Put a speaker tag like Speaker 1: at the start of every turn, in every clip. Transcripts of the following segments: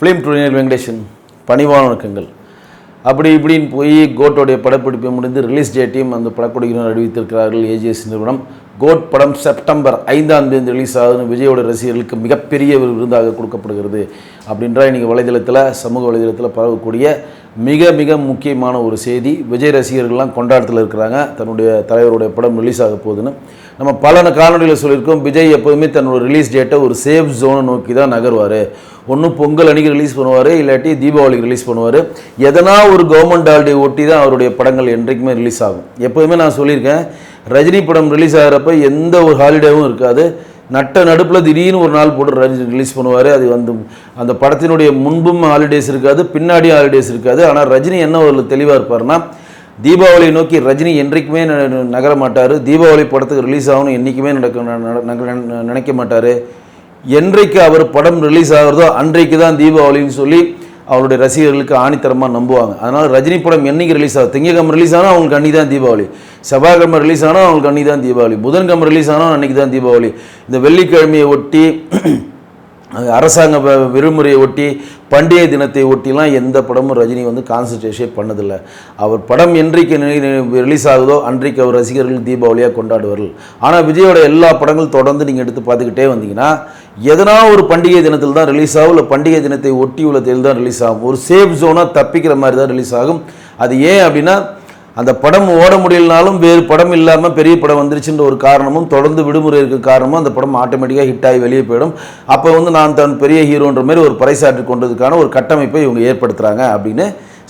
Speaker 1: Film டுனியர் Venkatesan பணிவான வணக்கங்கள் அப்படி இப்படின்னு போய் கோட்டோடைய படப்பிடிப்பை முடிந்து ரிலீஸ் டேட்டையும் அந்த படக்குடியினர் அறிவித்திருக்கிறார்கள். ஏஜிஎஸ் நிறுவனம் கோட் படம் செப்டம்பர் ஐந்தாம் தேதி ரிலீஸ் ஆகுதுன்னு விஜயோட ரசிகர்களுக்கு மிகப்பெரிய ஒரு விருந்தாக கொடுக்கப்படுகிறது அப்படின்ற இன்றைக்கி வலைதளத்தில் சமூக வலைதளத்தில் பரவக்கூடிய மிக மிக முக்கியமான ஒரு செய்தி. விஜய் ரசிகர்கள்லாம் கொண்டாட்டத்தில் இருக்கிறாங்க. தன்னுடைய தலைவருடைய படம் ரிலீஸ் ஆக போகுதுன்னு நம்ம பல காணொலியில் சொல்லியிருக்கோம். விஜய் எப்போதுமே தன்னோட ரிலீஸ் டேட்டை ஒரு சேஃப் ஜோனை நோக்கி தான் நகர்வார். ஒன்று பொங்கல் அன்றைக்கி ரிலீஸ் பண்ணுவார் இல்லாட்டி தீபாவளிக்கு ரிலீஸ் பண்ணுவார். எதனா ஒரு கவர்மெண்ட் ஹாலிடே ஒட்டி தான் அவருடைய படங்கள் என்றைக்குமே ரிலீஸ் ஆகும். எப்போதுமே நான் சொல்லியிருக்கேன் ரஜினி படம் ரிலீஸ் ஆகிறப்ப எந்த ஒரு ஹாலிடேவும் இருக்காது. நட்ட நடுப்பில் திடீர்னு ஒரு நாள் போட்டு ரஜினி ரிலீஸ் பண்ணுவார். அது வந்து அந்த படத்தினுடைய முன்பும் ஹாலிடேஸ் இருக்காது பின்னாடியும் ஹாலிடேஸ் இருக்காது. ஆனால் ரஜினி என்ன ஒரு தெளிவாக இருப்பார்னா தீபாவளியை நோக்கி ரஜினி என்றைக்குமே நகர மாட்டார். தீபாவளி படத்துக்கு ரிலீஸ் ஆகணும் என்றைக்குமே நடக்க நினைக்க மாட்டார். என்றைக்கு அவர் படம் ரிலீஸ் ஆகிறதோ அன்றைக்கு தான் தீபாவளின்னு சொல்லி அவருடைய ரசிகர்களுக்கு ஆணித்தரமாக நம்புவாங்க. அதனால் ரஜினி படம் என்னைக்கு ரிலீஸ் ஆகும் திங்கக்கிழமை ரிலீஸ் ஆனால் அவங்களுக்கு அன்னி தான் தீபாவளி. செவ்வாய்க்கிழமை ரிலீஸ் ஆனால் அவங்களுக்கு அன்னி தான் தீபாவளி. புதன்கிழமை ரிலீஸ் ஆனால் அன்றைக்கி தான் தீபாவளி. இந்த வெள்ளிக்கிழமையை ஒட்டி அரசாங்க விடுமுறையை ஒட்டி பண்டிகை தினத்தை ஒட்டிலாம் எந்த படமும் ரஜினி வந்து கான்சன்ட்ரேஷன் பண்ணதில்லை. அவர் படம் என்றைக்கு ரிலீஸ் ஆகுதோ அன்றைக்கு அவர் ரசிகர்கள் தீபாவளியாக கொண்டாடுவார்கள். ஆனால் விஜயோட எல்லா படங்களும் தொடர்ந்து நீங்கள் எடுத்து பார்த்துக்கிட்டே வந்தீங்கன்னா எதனா ஒரு பண்டிகை தினத்தில் தான் ரிலீஸ் ஆகும் இல்லை பண்டிகை தினத்தை ஒட்டி உள்ள தேதி தான் ரிலீஸ் ஆகும். ஒரு சேஃப் ஜோனாக தப்பிக்கிற மாதிரி தான் ரிலீஸ் ஆகும். அது ஏன் அப்படின்னா அந்த படம் ஓட முடியலனாலும் வேறு படம் இல்லாமல் பெரிய படம் வந்துருச்சுன்ற ஒரு காரணமும் தொடர்ந்து விடுமுறை இருக்க காரணமும் அந்த படம் ஆட்டோமேட்டிக்காக ஹிட் ஆகி வெளியே போயிடும். அப்போ வந்து நான் தான் பெரிய ஹீரோன்ற மாதிரி ஒரு பறைசாற்றி கொண்டதுக்கான ஒரு கட்டமைப்பை இவங்க ஏற்படுத்துகிறாங்க அப்படின்னு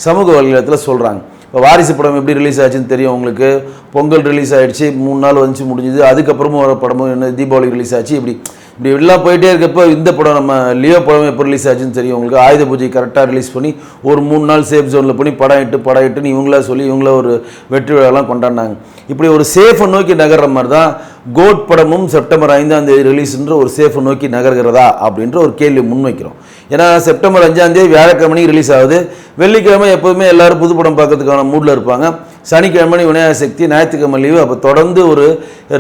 Speaker 1: சமூக வலைதளத்தில் சொல்கிறாங்க இப்போ வாரிசு படம் எப்படி ரிலீஸ் ஆச்சுன்னு தெரியும் உங்களுக்கு? பொங்கல் ரிலீஸ் ஆகிடுச்சு மூணு நாள் வந்துச்சு முடிஞ்சுது. அதுக்கப்புறமும் ஒரு படமும் என்ன தீபாவளி ரிலீஸ் ஆச்சு இப்படி இப்படி எல்லாம் போயிட்டே இருக்கப்போ இந்த படம் நம்ம லியோ படம் எப்போ ரிலீஸ் ஆச்சுன்னு தெரியும். உங்களுக்கு ஆயுத பூஜை கரெக்டாக ரிலீஸ் பண்ணி ஒரு மூணு நாள் சேஃப் ஜோனில் பண்ணி படம் இட்டு படம் இட்டுன்னு இவங்களா சொல்லி இவங்கள ஒரு வெற்றி விழாலாம் கொண்டாடினாங்க. இப்படி ஒரு சேஃபை நோக்கி நகர்ற மாதிரி தான் கோட் படமும் செப்டம்பர் ஐந்தாம் தேதி ரிலீஸ்ன்ற ஒரு சேஃபை நோக்கி நகர்கிறதா அப்படின்ற ஒரு கேள்வி முன்வைக்கிறோம் ஏன்னா செப்டம்பர் அஞ்சாம் தேதி வியாழக்கிழமைக்கு ரிலீஸ் ஆகுது. வெள்ளிக்கிழமை எப்போதுமே எல்லாரும் புது படம் பார்க்கறதுக்கான மூடில் இருப்பாங்க. சனிக்கிழமை விநாயகர் சக்தி ஞாயிற்றுக்கிழமை லீவு அப்போ தொடர்ந்து ஒரு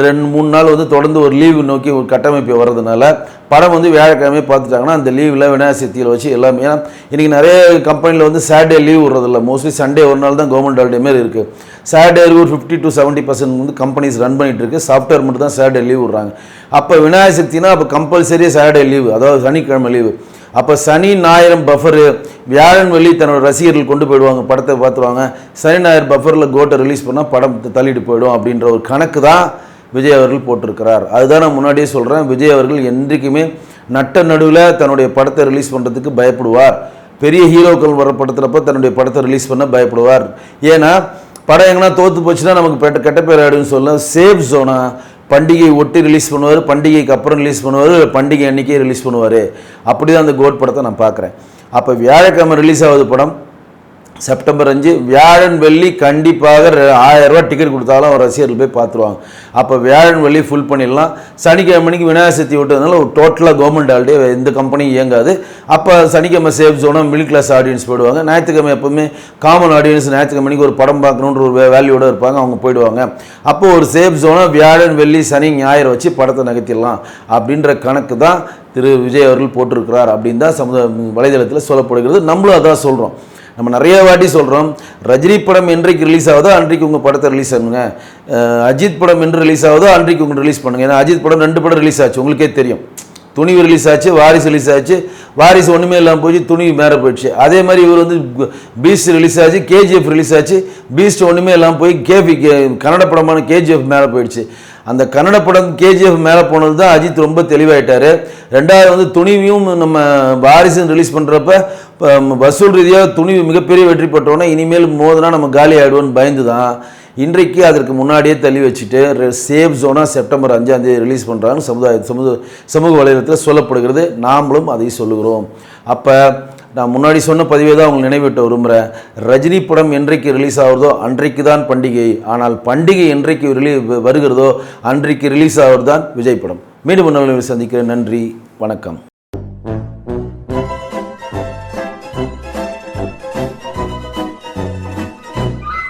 Speaker 1: ரெண்டு மூணு நாள் வந்து தொடர்ந்து ஒரு லீவு நோக்கி ஒரு கட்டமைப்பு வர்றதுனால படம் வந்து வியாழக்கிழமை பார்த்துட்டாங்கன்னா அந்த லீவில் விநாயகர் சக்தியில் வச்சு எல்லாமே ஏன்னா இன்றைக்கி நிறைய கம்பெனியில் வந்து சாட்டர்டே லீவ் விடுறதில்ல. மோஸ்ட்லி சண்டே ஒரு நாள் தான் கவர்மெண்ட் ஹாலிடே மாரி இருக்குது சாட்டர்டே ஒரு ஃபிஃப்டி டு செவன்ட்டி பர்சன்ட் வந்து கம்பெனிஸ் ரன் பண்ணிட்டு இருக்கு. சாஃப்ட்வேர் மட்டும் தான் சாட்டர்டே லீவ் விடுறாங்க. அப்போ விநாயகர் சக்தினா அப்போ கம்பல்சரி சாட்டர்டே லீவு அதாவது சனிக்கிழமை லீவு அப்போ சனி ஞாயிறம் பஃபரு வியாழன் வெள்ளி தன்னோட ரசிகர்கள் கொண்டு போயிடுவாங்க படத்தை பார்த்துருவாங்க. சனி ஞாயிறு பஃபரில் கோட்டை ரிலீஸ் பண்ணால் படம் தள்ளிட்டு போயிடும் அப்படின்ற ஒரு கணக்கு தான் விஜய் அவர்கள் போட்டிருக்கிறார். அதுதான் நான் முன்னாடியே சொல்கிறேன் விஜய் அவர்கள் என்றைக்குமே நட்ட நடுவில் தன்னுடைய படத்தை ரிலீஸ் பண்ணுறதுக்கு பயப்படுவார். பெரிய ஹீரோக்கள் வர படத்துலப்போ தன்னுடைய படத்தை ரிலீஸ் பண்ண பயப்படுவார். ஏன்னா படம் எங்கன்னா தோற்று போச்சுன்னா நமக்கு பெட்ட கெட்ட பேர் ஆயிடும்னு சொல்ல சேஃப் ஜோனா பண்டிகை ஒட்டி ரிலீஸ் பண்ணுவார் பண்டிகைக்கு அப்புறம் ரிலீஸ் பண்ணுவார் பண்டிகை அன்றைக்கே ரிலீஸ் பண்ணுவார். அப்படி தான் அந்த கோட் படத்தை நான் பார்க்குறேன். அப்போ வியாழக்கிழமை ரிலீஸ் ஆகுது படம். செப்டம்பர் அஞ்சு வியாழன் வெள்ளி கண்டிப்பாக ஆயிரரூவா ஆயிரம் டிக்கெட் கொடுத்தாலும் அவர் ரசிகர்கள் போய் பார்த்துருவாங்க. அப்போ வியாழன் வெள்ளி ஃபுல் பண்ணிடலாம். சனிக்கிழமை மணிக்கு விநாயகர் சதுர்த்தி விட்டதுனால ஒரு டோட்டலாக கவர்மெண்ட் ஹாலிடே எந்த கம்பெனியும் இயங்காது. அப்போ சனிக்கிழமை சேஃப் ஜோனாக மிடில் கிளாஸ் ஆடியன்ஸ் போயிடுவாங்க. ஞாயிற்றுக்கிழமை எப்பவுமே காமன் ஆடியன்ஸ் ஞாயிற்றுக்கிழமைக்கு ஒரு படம் பார்க்கணுன்ற ஒரு வேல்யூட இருப்பாங்க அவங்க போயிடுவாங்க. அப்போது ஒரு சேஃப் ஜோனாக வியாழன் வெள்ளி சனி ஞாயிறு வச்சு படத்தை நகர்த்திடலாம். அப்படின்ற கணக்கு தான் திரு. விஜய் அவர்கள் போட்டிருக்கிறார் அப்படின்னு தான் சமுதாய வலைதளத்தில் சொல்லப்படுகிறது. நம்மளும் அதான் சொல்கிறோம் நம்ம நிறைய வாட்டி சொல்கிறோம் ரஜினி படம் என்றைக்கு ரிலீஸ் ஆகுதோ அன்றைக்கு உங்கள் படத்தை ரிலீஸ் பண்ணுங்க. அஜித் படம் என்று ரிலீஸ் ஆகுதோ அன்றைக்கு உங்கள் ரிலீஸ் பண்ணுங்க. ஏன்னா அஜித் படம் ரெண்டு படம் ரிலீஸ் ஆச்சு உங்களுக்கே தெரியும். துணிவு ரிலீஸ் ஆச்சு வாரிசு ரிலீஸ் ஆச்சு வாரிசு ஒன்றுமே இல்லாமல் போச்சு துணிவு மேலே போயிடுச்சு. அதே மாதிரி இவர் வந்து பீஸ்ட் ரிலீஸ் ஆச்சு கேஜிஎஃப் ரிலீஸ் ஆச்சு பீஸ்ட் ஒன்றுமே இல்லாமல் போய் கேபி கன்னட படமான கேஜிஎஃப் மேலே போயிடுச்சு. அந்த கன்னட படம் கேஜிஎஃப் மேலே போனது தான் அஜித் ரொம்ப தெளிவாயிட்டார். ரெண்டாவது வந்து துணிவியும் நம்ம வாரிசுன்னு ரிலீஸ் பண்ணுறப்ப வசூல் ரீதியாக துணிவு மிகப்பெரிய வெற்றி பெற்றோன்னே இனிமேல் மோதுனா நம்ம காலி ஆகிடுவோன்னு பயந்து தான் இன்றைக்கு அதற்கு முன்னாடியே தள்ளி வச்சுட்டு சேஃப் ஜோனாக செப்டம்பர் அஞ்சாம் தேதி ரிலீஸ் பண்ணுறாங்க சமுதாய சமூக சமூக வலைதளத்தில் சொல்லப்படுகிறது. நாமளும் அதை சொல்லுகிறோம். அப்போ நான் முன்னாடி சொன்ன பதிவே தான் உங்களுக்கு நினைவிட்ட விரும்புகிறேன் ரஜினி படம் என்றைக்கு ரிலீஸ் ஆகுறதோ அன்றைக்கு தான் பண்டிகை. ஆனால் பண்டிகை என்றைக்கு ரிலீ வருகிறதோ அன்றைக்கு ரிலீஸ் ஆகிறது தான் விஜய் படம். மீண்டும் ஒரு சந்திக்கிறேன். நன்றி வணக்கம்.